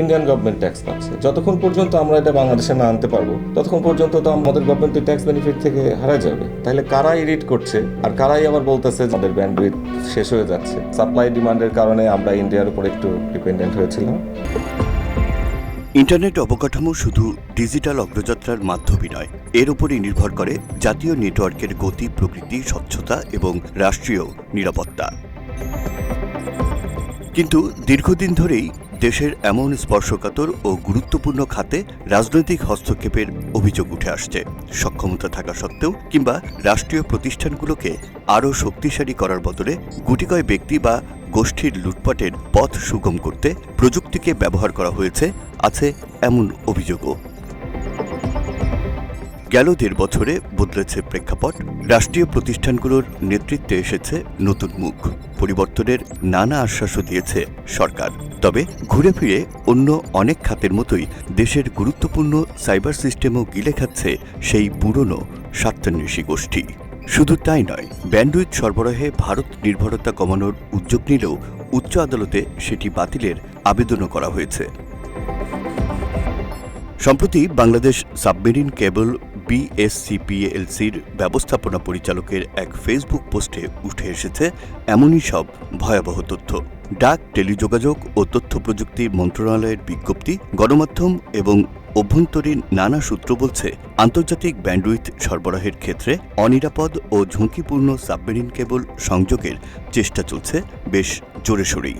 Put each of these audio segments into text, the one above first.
Indian government tax পাচ্ছে। যতক্ষণ পর্যন্ত আমরা এটা বাংলাদেশে না আনতে পারব, ততক্ষণ পর্যন্ত তো আমাদের গভর্নমেন্ট ট্যাক্স বেনিফিট থেকে হারা যাবে। তাহলে কারা এডিট করছে? আর কারাই আবার বলতেছে আমাদের ব্যান্ডউইথ শেষ হয়ে যাচ্ছে। সাপ্লাই ডিমান্ডের কারণে আমরা ইন্ডিয়ার উপর একটু ডিপেন্ডেন্ট হয়েছিলাম। ইন্টারনেট অবকাঠামো শুধু ডিজিটাল অগ্রযাত্রার মাধ্যমই নয়, এর উপরই নির্ভর করে জাতীয় নেটওয়ার্কের গতি, প্রকৃতি, স্বচ্ছতা এবং রাষ্ট্রীয় নিরাপত্তা। কিন্তু দীর্ঘদিন ধরেই দেশের এমন স্পর্শকাতর ও গুরুত্বপূর্ণ খাতে রাজনৈতিক হস্তক্ষেপের অভিযোগ উঠে আসছে। সক্ষমতা থাকা সত্ত্বেও কিংবা রাষ্ট্রীয় প্রতিষ্ঠানগুলোকে আরও শক্তিশালী করার বদলে গুটিকয় ব্যক্তি বা গোষ্ঠীর লুটপাটের পথ সুগম করতে প্রযুক্তিকে ব্যবহার করা হয়েছে, আছে এমন অভিযোগও। গেল দেড় বছরে বদলেছে প্রেক্ষাপট। রাষ্ট্রীয় প্রতিষ্ঠানগুলোর নেতৃত্বে এসেছে নতুন মুখ। পরিবর্তনের নানা আশ্বাসও দিয়েছে সরকার। তবে ঘুরে ফিরে অন্য অনেক খাতের মতোই দেশের গুরুত্বপূর্ণ সাইবার সিস্টেমও গিলে খাচ্ছে সেই পুরনো স্বার্থান্বেষী গোষ্ঠী। শুধু তাই নয়, ব্যান্ডউইথ সরবরাহে ভারত নির্ভরতা কমানোর উদ্যোগ নিলেও উচ্চ আদালতে সেটি বাতিলের আবেদনও করা হয়েছে। সম্প্রতি বাংলাদেশ সাবমেরিন কেবল বিএসসিপিএলসির ব্যবস্থাপনা পরিচালকের এক ফেসবুক পোস্টে উঠে এসেছে এমনই সব ভয়াবহ তথ্য। ডাক, টেলিযোগাযোগ ও তথ্য প্রযুক্তি মন্ত্রণালয়ের বিজ্ঞপ্তি, গণমাধ্যম এবং অভ্যন্তরীণ নানা সূত্র বলছে, আন্তর্জাতিক ব্যান্ডউইথ সরবরাহের ক্ষেত্রে অনিরাপদ ও ঝুঁকিপূর্ণ সাবমেরিন কেবল সংযোগের চেষ্টা চলছে, বেশ জোরে সোরেই।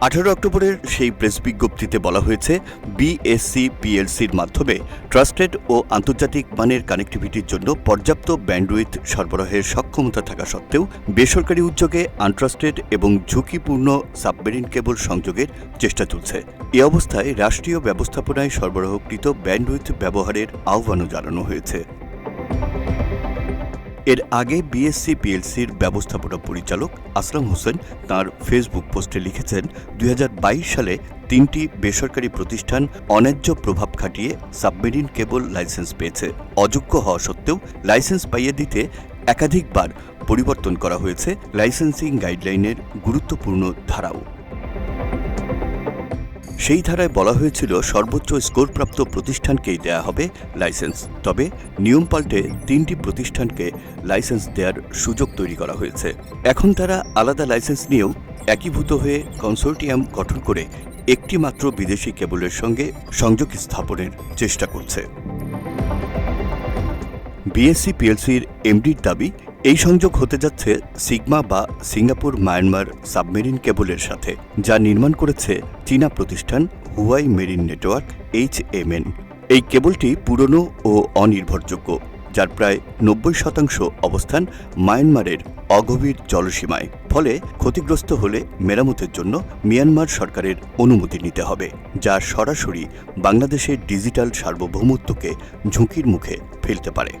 আঠারো অক্টোবরের সেই প্রেস বিজ্ঞপ্তিতে বলা হয়েছে বিএসসি পিএলসির মাধ্যমে ট্রাস্টেড ও আন্তর্জাতিক মানের কানেক্টিভিটির জন্য পর্যাপ্ত ব্যান্ডউইথ সরবরাহের সক্ষমতা থাকা সত্ত্বেও বেসরকারি উদ্যোগে আনট্রাস্টেড এবং ঝুঁকিপূর্ণ সাবমেরিন কেবল সংযোগের চেষ্টা চলছে। এ অবস্থায় রাষ্ট্রীয় ব্যবস্থাপনায় সরবরাহকৃত ব্যান্ডউইথ ব্যবহারের আহ্বানও জানানো হয়েছে। এর আগে বিএসসি পিএলসির ব্যবস্থাপনা পরিচালক আসলাম হোসেন তার ফেসবুক পোস্টে লিখেছেন, দুই হাজার বাইশ সালে তিনটি বেসরকারি প্রতিষ্ঠান অন্যায্য প্রভাব খাটিয়ে সাবমেরিন কেবল লাইসেন্স পেয়েছে। অযোগ্য হওয়া সত্ত্বেও লাইসেন্স পাইয়ে দিতে একাধিকবার পরিবর্তন করা হয়েছে লাইসেন্সিং গাইডলাইনের গুরুত্বপূর্ণ ধারাও। সেই ধারায় বলা হয়েছিল সর্বোচ্চ স্কোরপ্রাপ্ত প্রতিষ্ঠানকেই দেয়া হবে লাইসেন্স। তবে নিয়ম পাল্টে তিনটি প্রতিষ্ঠানকে লাইসেন্স দেওয়ার সুযোগ তৈরি করা হয়েছে। এখন তারা আলাদা লাইসেন্স নিয়েও একীভূত হয়ে কনসোর্টিয়াম গঠন করে একটি মাত্র বিদেশি কেবলের সঙ্গে সংযোগ স্থাপনের চেষ্টা করছে। বিএসসি পিএলসির এমডির দাবি এই সংযোগ হতে যাচ্ছে সিগমা বা সিঙ্গাপুর মায়ানমার সাবমেরিন কেবলের সাথে, যা নির্মাণ করেছে চীনা প্রতিষ্ঠান হুয়াই মেরিন নেটওয়ার্ক এইচ এই কেবলটি পুরনো ও অনির্ভরযোগ্য, যার প্রায় নব্বই শতাংশ অবস্থান মায়ানমারের অগভীর জলসীমায়, ফলে ক্ষতিগ্রস্ত হলে মেরামতের জন্য মিয়ানমার সরকারের অনুমতি নিতে হবে, যা সরাসরি বাংলাদেশের ডিজিটাল সার্বভৌমত্বকে ঝুঁকির মুখে ফেলতে পারে।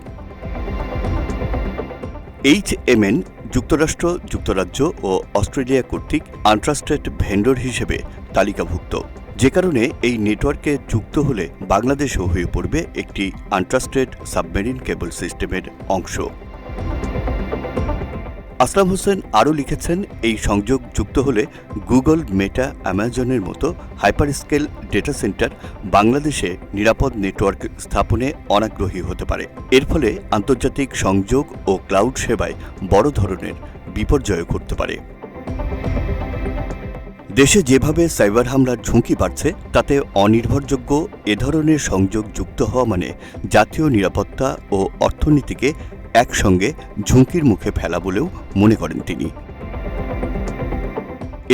এইচ এমএন যুক্তরাষ্ট্র, যুক্তরাজ্য ও অস্ট্রেলিয়া কর্তৃক আনট্রাস্টেড ভেন্ডর হিসেবে তালিকাভুক্ত। যে কারণে এই নেটওয়ার্কে যুক্ত হলে বাংলাদেশও হয়ে পড়বে একটি আনট্রাস্টেড সাবমেরিন কেবল সিস্টেমের অংশ। আসলাম হোসেন আরও লিখেছেন, এই সংযোগ যুক্ত হলে গুগল, মেটা, অ্যামাজনের মতো হাইপার স্কেল ডেটা সেন্টার বাংলাদেশে নিরাপদ নেটওয়ার্ক স্থাপনে অনাগ্রহী হতে পারে। এর ফলে আন্তর্জাতিক সংযোগ ও ক্লাউড সেবায় বড় ধরনের বিপর্যয় ঘটতে পারে। দেশে যেভাবে সাইবার হামলার ঝুঁকি বাড়ছে, তাতে অনির্ভরযোগ্য এ ধরনের সংযোগ যুক্ত হওয়া মানে জাতীয় নিরাপত্তা ও অর্থনীতিকে একসঙ্গে ঝুঁকির মুখে ফেলা বলেও মনে করেন তিনি।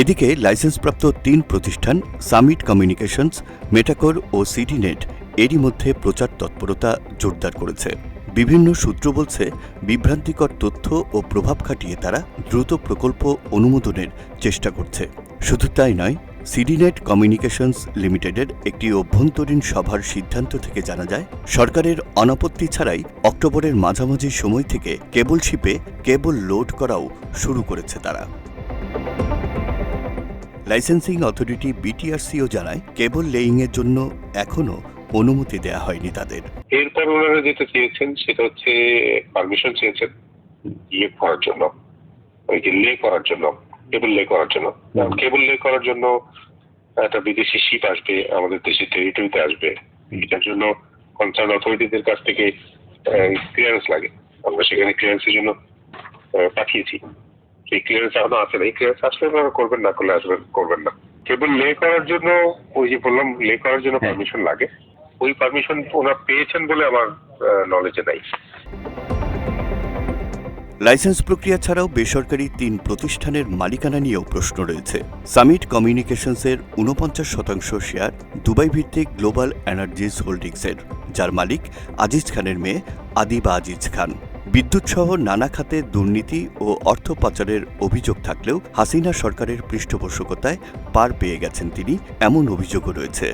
এদিকে লাইসেন্সপ্রাপ্ত তিন প্রতিষ্ঠান সামিট কমিউনিকেশনস, মেটাকর ও সিডিনেট এরই মধ্যে প্রচার তৎপরতা জোরদার করেছে। বিভিন্ন সূত্র বলছে, বিভ্রান্তিকর তথ্য ও প্রভাব খাটিয়ে তারা দ্রুত প্রকল্প অনুমোদনের চেষ্টা করছে। শুধু তাই নয় সিডিনেট কমিউনিকেশনস লিমিটেডের একটি অভ্যন্তরীণ সভার সিদ্ধান্ত থেকে জানা যায়, সরকারের অনাপত্তি ছাড়াই অক্টোবরের মাঝামাঝি সময় থেকে কেবল শিপে কেবল লোড করাও শুরু করেছে তারা। লাইসেন্সিং অথরিটি বিটিআরসিও জানায়, কেবল লেইংয়ের জন্য এখনও অনুমতি দেয়া হয়নি তাদের। এরপর ওনারা যেটা চেয়েছেন সেটা হচ্ছে পারমিশন চেয়েছেন ইয়ে করার জন্য, ওই যে লে করার জন্য। কেবল লে করার জন্য। কেবল লে করার জন্য একটা বিদেশি শিপ আসবে আমাদের দেশের টেরিটরিতে আসবে। এটার জন্য কনসার্ন অথরিটিদের কাছ থেকে ক্লিয়ারেন্স লাগে। আমরা সেখানে ক্লিয়ারেন্সের জন্য পাঠিয়েছি। সেই ক্লিয়ারেন্স এখনও আসে না এই ক্লিয়ারেন্স আসলে আপনারা করবেন না করলে আসবেন করবেন না। কেবল লে করার জন্য ওই যে বললাম লে করার জন্য পারমিশন লাগে। ওই পারমিশন ওনারা পেয়েছেন বলে আমার নলেজে নাই। লাইসেন্স প্রক্রিয়া ছাড়াও বেসরকারি তিন প্রতিষ্ঠানের মালিকানা নিয়েও প্রশ্ন রয়েছে। সামিট কমিউনিকেশনসের উনপঞ্চাশ শতাংশ শেয়ার দুবাই ভিত্তিক গ্লোবাল এনার্জিস হোল্ডিংসের, যার মালিক আজিজ খানের মেয়ে আদিবা আজিজ খান। বিদ্যুৎ সহ নানা খাতে দুর্নীতি ও অর্থ পাচারের অভিযোগ থাকলেও হাসিনা সরকারের পৃষ্ঠপোষকতায় পার পেয়ে গেছেন তিনি, এমন অভিযোগও রয়েছে।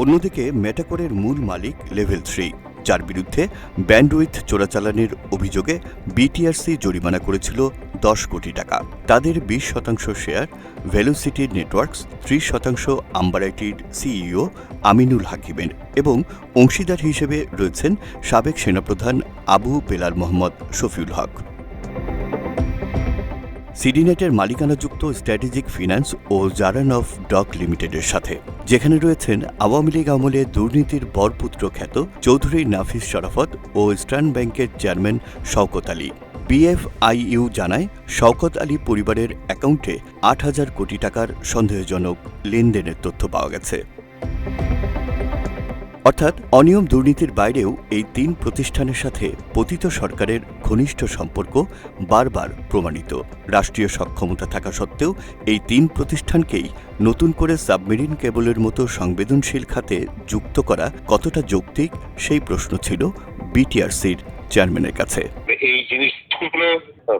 অন্যদিকে, মেটাকোরের মূল মালিক লেভেল থ্রি। যার বিরুদ্ধে ব্যান্ডউইথ চোরাচালানের অভিযোগে বিটিআরসি জরিমানা করেছিল দশ কোটি টাকা। তাদের বিশ শতাংশ শেয়ার ভেলোসিটি নেটওয়ার্কস, ত্রিশ শতাংশ আম্বারাইটির সিইও আমিনুল হাকিমের এবং অংশীদার হিসেবে রয়েছেন সাবেক সেনাপ্রধান আবু বেলাল মোহাম্মদ শফিউল হক। সিডিনেটের মালিকানাযুক্ত স্ট্র্যাটেজিক ফিন্যান্স ও জারান অফ ডক লিমিটেডের সাথে যেখানে রয়েছেন আওয়ামী লীগ আমলে দুর্নীতির বরপুত্র খ্যাত চৌধুরী নাফিস শরাফত ও ইস্টার্ন ব্যাংকের চেয়ারম্যান শওকত আলী। বিএফআইইউ জানায়, শওকত আলী পরিবারের অ্যাকাউন্টে আট হাজার কোটি টাকার সন্দেহজনক লেনদেনের তথ্য পাওয়া গেছে। অর্থাৎ অনিয়ম দুর্নীতির বাইরেও এই তিন প্রতিষ্ঠানের সাথে পতিত সরকারের ঘনিষ্ঠ সম্পর্ক বারবার প্রমাণিত। রাষ্ট্রীয় সক্ষমতা থাকা সত্ত্বেও এই তিন প্রতিষ্ঠানকেই নতুন করে সাবমেরিন কেবলের মতো সংবেদনশীল খাতে যুক্ত করা কতটা যৌক্তিক সেই প্রশ্ন ছিল বিটিআরসির চেয়ারম্যানের কাছে। এই জিনিসগুলো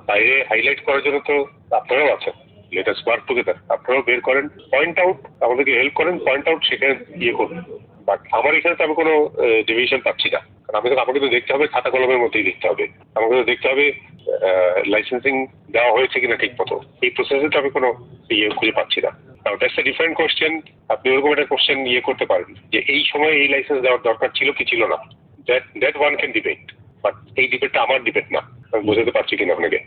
বাইরে হাইলাইট করার জন্য তো আপনারাও আছেন। টুগেদার আপনারাও বের করেন। পয়েন্ট আউট আমাদেরকে হেল্প করেন। পয়েন্ট আউট সেখানে ইয়ে করুন। বাট আমার এখানে তো আমি কোনো ডিভিশন পাচ্ছি না। কারণ আমি তো আমাকে তো দেখতে হবে খাতা কলমের মধ্যেই দেখতে হবে। আমাকে তো দেখতে হবে লাইসেন্সিং দেওয়া হয়েছে কিনা ঠিক মতো। এই প্রসেসে তো আমি কোনো ইয়ে খুঁজে পাচ্ছি না। Now, that's a different question. আপনি ওরকম একটা কোশ্চেন ইয়ে করতে পারেন যে এই সময় এই লাইসেন্স দেওয়ার দরকার ছিল কি ছিল না? That that one can debate but এই ডিবেটটা আমার ডিবেট না। আমি বোঝাতে পারছি কিনা আপনাকে?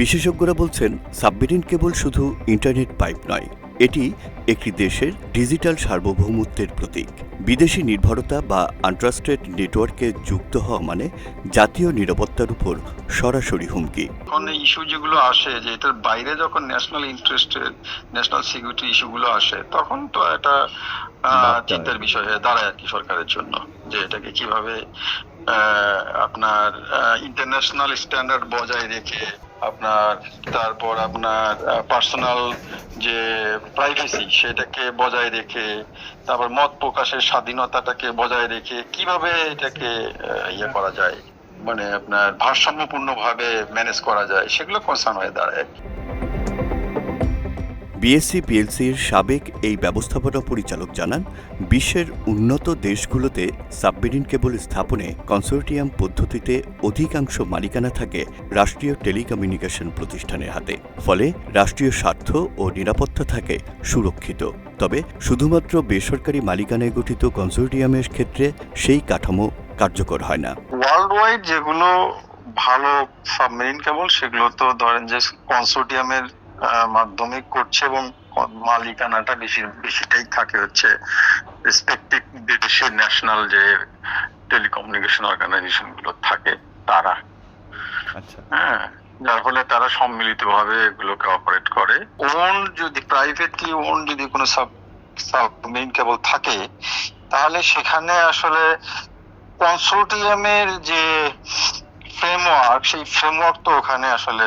বিশেষজ্ঞরা বলছেন সাবমেরিন কেবল শুধু ইন্টারনেট পাইপ নয় এটি একটি দেশের ডিজিটাল সার্বভৌমত্বের প্রতীক। বিদেশি নির্ভরতা বা আনট্রাস্টেড নেটওয়ার্কে যুক্ত হওয়া মানে জাতীয় নিরাপত্তার উপর সরাসরি হুমকি। এখন ইস্যু যেগুলো আসে যে এটার বাইরে যখন ন্যাশনাল ইন্টারেস্টের ন্যাশনাল সিকিউরিটি ইস্যুগুলো আসে তখন তো এটা চিন্তার বিষয় হয়ে দাঁড়ায় আর কি সরকারের জন্য যে এটাকে কীভাবে আপনার ইন্টারন্যাশনাল স্ট্যান্ডার্ড বজায় রেখে আপনার, তারপর আপনার পার্সোনাল যে প্রাইভেসি সেটাকে বজায় রেখে, তারপর মত প্রকাশের স্বাধীনতাটাকে বজায় রেখে কীভাবে এটাকে ইয়ে করা যায় মানে আপনার ভারসাম্যপূর্ণ ভাবে ম্যানেজ করা যায় সেগুলো কনসার্ন হয়ে দাঁড়ায় আর কি। বিএসসি পিএলসির সাবেক এই ব্যবস্থাপনা পরিচালক জানান, বিশ্বের উন্নত দেশগুলোতে সাবমেরিন কেবল স্থাপনে কনসোর্টিয়াম পদ্ধতিতে অধিকাংশ মালিকানা থাকে রাষ্ট্রীয় টেলিকমিউনিকেশন প্রতিষ্ঠানের হাতে। ফলে রাষ্ট্রীয় স্বার্থ ও নিরাপত্তা থাকে সুরক্ষিত। তবে শুধুমাত্র বেসরকারি মালিকানায় গঠিত কনসোর্টিয়ামের ক্ষেত্রে সেই কাঠামো কার্যকর হয় না। ওয়ার্ল্ড যেগুলো ভালো সাবমেরিন কেবল, সেগুলো তো ধরেন যে কনসোর্টিয়ামের আহ, মাধ্যমে করছে এবং মালিকানাটা বেশি বেশিটাই থাকে হচ্ছে রেসপেক্টিভ দেশের ন্যাশনাল যে টেলিকমিউনিকেশন অর্গানাইজেশনগুলো থাকে তারা। আচ্ছা। হ্যাঁ যার ফলে তারা সম্মিলিতভাবে এগুলোকে অপারেট করে। ওন যদি প্রাইভেটলি ওন যদি কোনো সাব সাবমেরিন কেবল থাকে তাহলে সেখানে আসলে কনসোর্টিয়ামের যে ফ্রেমওয়ার্ক সেই ফ্রেমওয়ার্ক তো ওখানে আসলে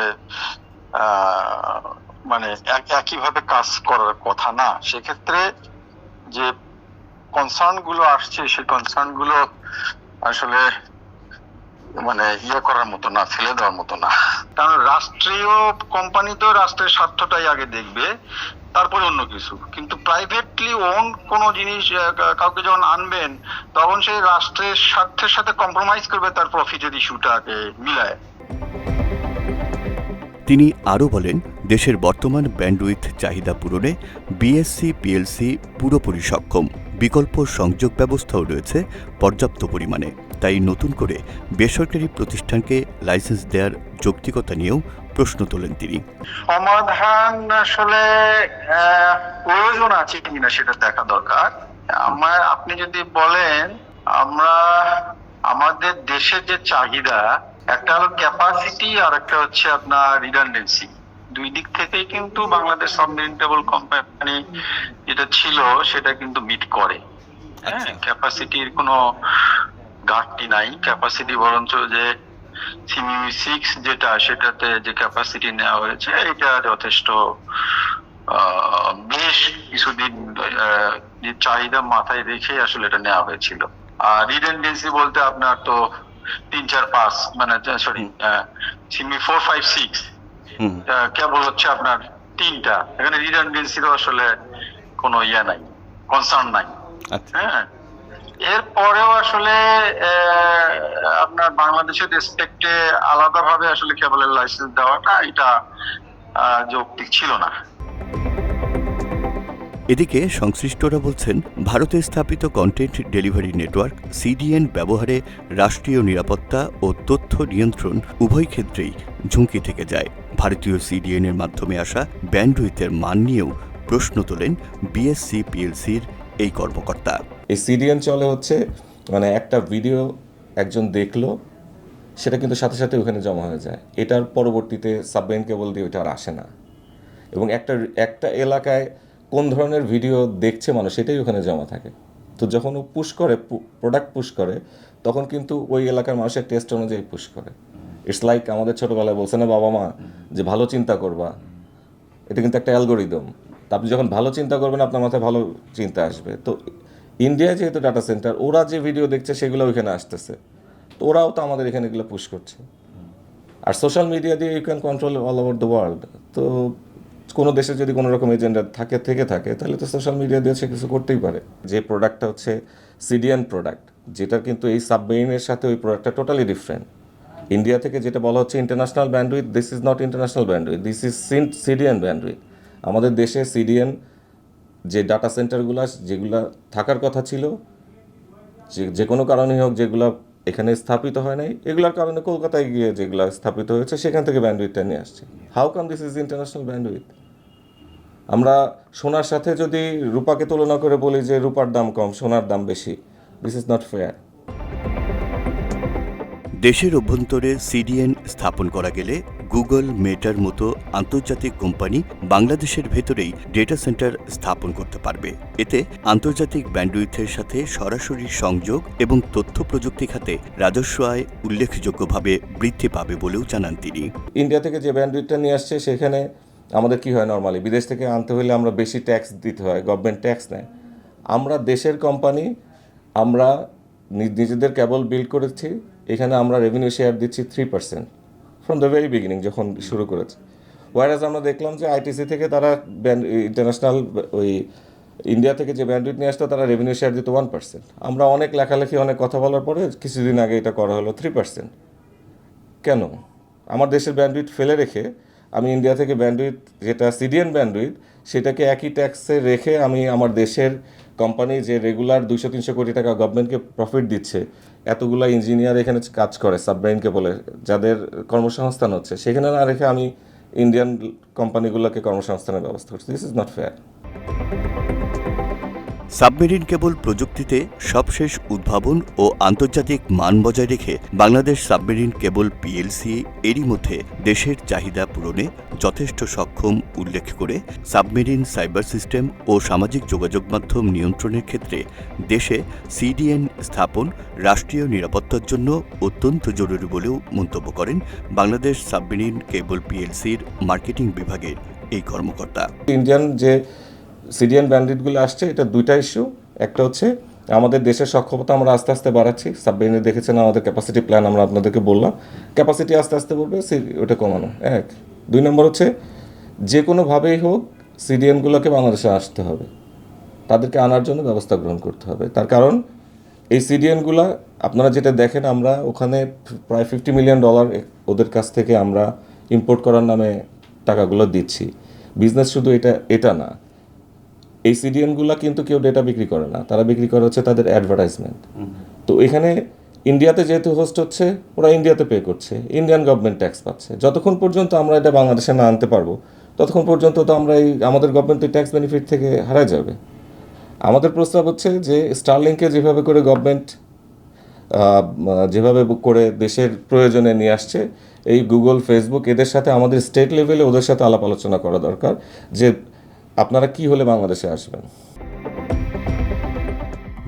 মানে এক- একইভাবে কাজ করার কথা না। সেক্ষেত্রে যে কনসার্নগুলো আসছে, সেই কনসার্নগুলো আসলে মানে ইয়ে করার মতো না, ফেলে দেওয়ার মতো না। কারণ রাষ্ট্রীয় কোম্পানি তো রাষ্ট্রের স্বার্থটাই আগে দেখবে, তারপরে অন্য কিছু। কিন্তু প্রাইভেটলি ওন কোনো জিনিস কাউকে যখন আনবেন, তখন সেই রাষ্ট্রের স্বার্থের সাথে কম্প্রোমাইজ করবে, তার প্রফিটের ইস্যুটাকে মিলায়। তিনি আরও বলেন, দেশের বর্তমান ব্যান্ডউইথ চাহিদা পূরণে বিএসসি, পিএলসি পুরোপুরি সক্ষম। বিকল্প সংযোগ ব্যবস্থাও রয়েছে পর্যাপ্ত পরিমাণে। তাই নতুন করে বেসরকারি প্রতিষ্ঠানকে লাইসেন্স দেওয়ার যৌক্তিকতা নিয়েও প্রশ্ন তোলেন তিনি। সমাধান আসলে প্রয়োজন আছে কিনা সেটা দেখা দরকার। আমার, আপনি যদি বলেন, আমরা আমাদের দেশের যে চাহিদা একটা হলো ক্যাপাসিটি আর একটা হচ্ছে আপনার রিডান্ডেন্সি দুই দিক থেকেই কিন্তু বাংলাদেশ সাবমেরিনেবল কোম্পানি যেটা ছিল সেটা কিন্তু মিট করে। হ্যাঁ ক্যাপাসিটির কোনো ঘাটতি নাই। ক্যাপাসিটি বরঞ্চ যে সিমিমি সিক্স যেটা সেটাতে যে ক্যাপাসিটি নেওয়া হয়েছে এটা যথেষ্ট আহ, বেশ কিছুদিন চাহিদা মাথায় রেখে আসলে এটা নেওয়া হয়েছিল। আর রিডেন্ডেন্সি বলতে আপনার তো তিন চার পাঁচ মানে সরি সিমি ফোর ফাইভ সিক্স কেবল হচ্ছে আপনার তিনটা। এখানে রিডেন্ডেন্সিরও আসলে কোনো ইয়ে নাই কনসার্ন নাই। আচ্ছা। হ্যাঁ। এরপরেও আসলে আপনার বাংলাদেশের রেসপেক্টে আলাদাভাবে আসলে কেবলের লাইসেন্স দেওয়াটা এটা যৌক্তিক ছিল না। এদিকে সংশ্লিষ্টরা বলছেন, ভারতে স্থাপিত কন্টেন্ট ডেলিভারি নেটওয়ার্ক সিডিএন ব্যবহারে রাষ্ট্রীয় নিরাপত্তা ও তথ্য নিয়ন্ত্রণ উভয় ক্ষেত্রেই ঝুঁকি থেকে যায়। ভারতীয় সিডিএন এর মাধ্যমে আসা ব্যান্ডউইথের মান নিয়েও প্রশ্ন তোলেন বিএসসি পিএলসির এই কর্মকর্তা। এই সিডিএন চলে হচ্ছে মানে একটা ভিডিও একজন দেখল, সেটা কিন্তু সাথে সাথে ওখানে জমা হয়ে যায়। এটার পরবর্তীতে সাবমেরিন কেবল দিয়ে ওইটা আর আসে না। এবং একটা একটা এলাকায় কোন ধরনের ভিডিও দেখছে মানুষ, সেটাই ওখানে জমা থাকে। তো যখন ও পুশ করে প্রোডাক্ট পুশ করে, তখন কিন্তু ওই এলাকার মানুষের টেস্ট অনুযায়ী পুশ করে। ইটস লাইক আমাদের ছোটোবেলায় বলছে না বাবা মা, যে ভালো চিন্তা করবা। এটা কিন্তু একটা অ্যালগোরিদম তা আপনি যখন ভালো চিন্তা করবেন, আপনার মাথায় ভালো চিন্তা আসবে। তো ইন্ডিয়ায় যেহেতু ডাটা সেন্টার ওরা যে ভিডিও দেখছে, সেগুলো ওইখানে আসতেছে। তো ওরাও তো আমাদের এখানে এগুলো পুশ করছে। আর সোশ্যাল মিডিয়া দিয়ে you can control all over the world তো কোনো দেশে যদি কোনো রকম এজেন্ডা থাকে, থেকে থাকে, তাহলে তো সোশ্যাল মিডিয়া দিয়ে সে কিছু করতেই পারে। যে প্রোডাক্টটা হচ্ছে সিডিয়ান প্রোডাক্ট যেটা কিন্তু এই সাবমেরিনের সাথে ওই প্রোডাক্টটা টোটালি ডিফারেন্ট ইন্ডিয়া থেকে যেটা বলা হচ্ছে international bandwidth this is not international bandwidth this is CDN bandwidth আমাদের দেশে সিডিয়ান যে ডাটা সেন্টারগুলো যেগুলা থাকার কথা ছিল, যে যে কোনো কারণেই হোক যেগুলো এখানে স্থাপিত হয় নাই, এগুলোর কারণে কলকাতায় গিয়ে যেগুলো স্থাপিত হয়েছে, সেখান থেকে ব্যান্ডউইথটা নিয়ে আসছে। How come this is international bandwidth আমরা সোনার সাথে যদি রূপাকে তুলনা করে বলি যে রূপার দাম কম সোনার দাম বেশি দিস ইজ নট ফেয়ার দেশের অভ্যন্তরে সিডিএন স্থাপন করা গেলে গুগল মেটার মতো আন্তর্জাতিক কোম্পানি বাংলাদেশের ভেতরেই ডেটা সেন্টার স্থাপন করতে পারবে। এতে আন্তর্জাতিক ব্যান্ডউইথের সাথে সরাসরি সংযোগ এবং তথ্য প্রযুক্তি খাতে রাজস্ব আয় উল্লেখযোগ্যভাবে বৃদ্ধি পাবে বলেও জানান তিনি। ইন্ডিয়া থেকে যে ব্যান্ডউইথটা নিয়ে আসছে সেখানে আমাদের কি হয় নর্মালি বিদেশ থেকে আনতে হলে আমরা বেশি ট্যাক্স দিতে হয় গভর্নমেন্ট ট্যাক্স নেয়। আমরা দেশের কোম্পানি আমরা নিজেদের কেবল বিল করেছি, এখানে আমরা রেভিনিউ শেয়ার দিচ্ছি three percent from the very beginning যখন শুরু করেছে। ওয়ারাজ আমরা দেখলাম যে আইটিসি থেকে তারা ইন্টারন্যাশনাল ওই ইন্ডিয়া থেকে যে ব্যান্ডউইথ নিয়ে আসতো, তারা রেভিনিউ শেয়ার দিত ওয়ান পার্সেন্ট আমরা অনেক লেখালেখি, অনেক কথা বলার পরে কিছুদিন আগে এটা করা হলো থ্রি পার্সেন্ট কেন? আমার দেশের ব্যান্ডউইথ ফেলে রেখে আমি ইন্ডিয়া থেকে ব্যান্ডউইথ যেটা সিডিয়ান ব্যান্ডউইথ সেটাকে একই ট্যাক্সে রেখে আমি আমার দেশের কোম্পানি যে রেগুলার দুশো তিনশো কোটি টাকা গভর্নমেন্টকে প্রফিট দিচ্ছে, এতগুলো ইঞ্জিনিয়ার এখানে কাজ করে সাবমেরিনকে বলে, যাদের কর্মসংস্থান হচ্ছে, সেখানে না রেখে আমি ইন্ডিয়ান কোম্পানিগুলোকে কর্মসংস্থানের ব্যবস্থা করছি। This is not fair submarine cable প্রযুক্তিতে সবশেষ উদ্ভাবন ও আন্তর্জাতিক মান বজায় রেখে বাংলাদেশ সাবমেরিন কেবল পিএলসি এরই মধ্যে দেশের চাহিদা পূরণে যথেষ্ট সক্ষম উল্লেখ করে সাবমেরিন সাইবার সিস্টেম ও সামাজিক যোগাযোগ মাধ্যম নিয়ন্ত্রণের ক্ষেত্রে দেশে সিডিএন স্থাপন রাষ্ট্রীয় নিরাপত্তার জন্য অত্যন্ত জরুরি বলেও মন্তব্য করেন বাংলাদেশ সাবমেরিন কেবল পিএলসির মার্কেটিং বিভাগের এই কর্মকর্তা। ইন্ডিয়ান যে সিডিয়ান ব্যান্ডিটগুলো আসছে, এটা দুইটা ইস্যু একটা হচ্ছে, আমাদের দেশের সক্ষমতা আমরা আস্তে আস্তে বাড়াচ্ছি। সাবমেরিনে দেখেছেন আমাদের ক্যাপাসিটি প্ল্যান আমরা আপনাদেরকে বললাম। ক্যাপাসিটি আস্তে আস্তে বলবে ওটা কমানো। এক। দুই নম্বর হচ্ছে যে কোনোভাবেই হোক সিডিএনগুলোকে বাংলাদেশে আসতে হবে। তাদেরকে আনার জন্য ব্যবস্থা গ্রহণ করতে হবে। তার কারণ, এই সিডিএনগুলো আপনারা যেটা দেখেন, আমরা ওখানে প্রায় ফিফটি মিলিয়ন ডলার ওদের কাছ থেকে আমরা ইম্পোর্ট করার নামে টাকাগুলো দিচ্ছি। বিজনেস শুধু এটা এটা না। এই সিডিএনগুলো কিন্তু কেউ ডেটা বিক্রি করে না। তারা বিক্রি করে হচ্ছে তাদের অ্যাডভার্টাইজমেন্ট তো এখানে ইন্ডিয়াতে যেহেতু হোস্ট হচ্ছে, ওরা ইন্ডিয়াতে পে করছে। ইন্ডিয়ান গভর্নমেন্ট ট্যাক্স পাচ্ছে। যতক্ষণ পর্যন্ত আমরা এটা বাংলাদেশে না আনতে পারব, ততক্ষণ পর্যন্ত তো আমরা এই আমাদের গভর্নমেন্ট ট্যাক্স বেনিফিট থেকে হারায় যাবে। আমাদের প্রস্তাব হচ্ছে যে স্টারলিংকে যেভাবে করে গভর্নমেন্ট যেভাবে করে দেশের প্রয়োজনে নিয়ে আসছে, এই গুগল ফেসবুক এদের সাথে আমাদের স্টেট লেভেলে ওদের সাথে আলাপ আলোচনা করা দরকার। যে আপনারা কি হলে বাংলাদেশে আসবেন?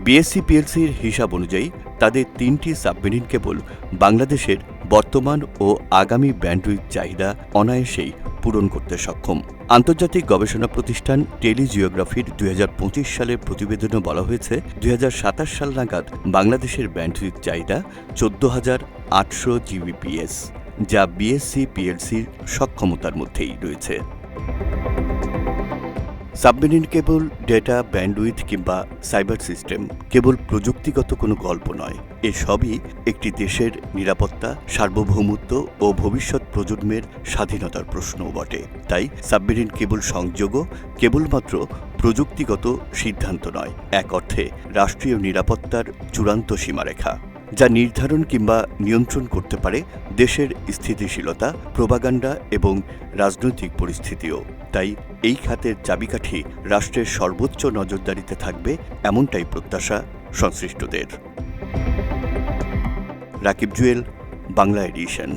বিএসসি পিএলসির হিসাব অনুযায়ী তাদের তিনটি সাবমেরিন কেবল বাংলাদেশের বর্তমান ও আগামী ব্যান্ডউইথ চাহিদা অনায়াসেই পূরণ করতে সক্ষম। আন্তর্জাতিক গবেষণা প্রতিষ্ঠান টেলিজিওগ্রাফির দুই হাজার পঁচিশ সালের প্রতিবেদনে বলা হয়েছে, দুই হাজার সাতাশ সাল নাগাদ বাংলাদেশের ব্যান্ডউইথ চাহিদা চোদ্দ হাজার আটশো জিবিপিএস যা বিএসসি পিএলসির সক্ষমতার মধ্যেই রয়েছে। সাবমেরিন কেবল ডেটা, ব্যান্ডউইথ কিংবা সাইবার সিস্টেম, কেবল প্রযুক্তিগত কোনো গল্প নয়। এ সবই একটি দেশের নিরাপত্তা, সার্বভৌমত্ব ও ভবিষ্যৎ প্রজন্মের স্বাধীনতার প্রশ্নও বটে। তাই সাবমেরিন কেবল সংযোগও কেবলমাত্র প্রযুক্তিগত সিদ্ধান্ত নয়, এক অর্থে রাষ্ট্রীয় নিরাপত্তার চূড়ান্ত সীমারেখা। যা নির্ধারণ কিংবা নিয়ন্ত্রণ করতে পারে দেশের স্থিতিশীলতা প্রোপাগান্ডা এবং রাজনৈতিক পরিস্থিতিও। তাই এই খাতের চাবিকাঠি রাষ্ট্রের সর্বোচ্চ নজরদারিতে থাকবে এমনটাই প্রত্যাশা সংশ্লিষ্টদের। রাকিব জুয়েল, বাংলা এডিশন।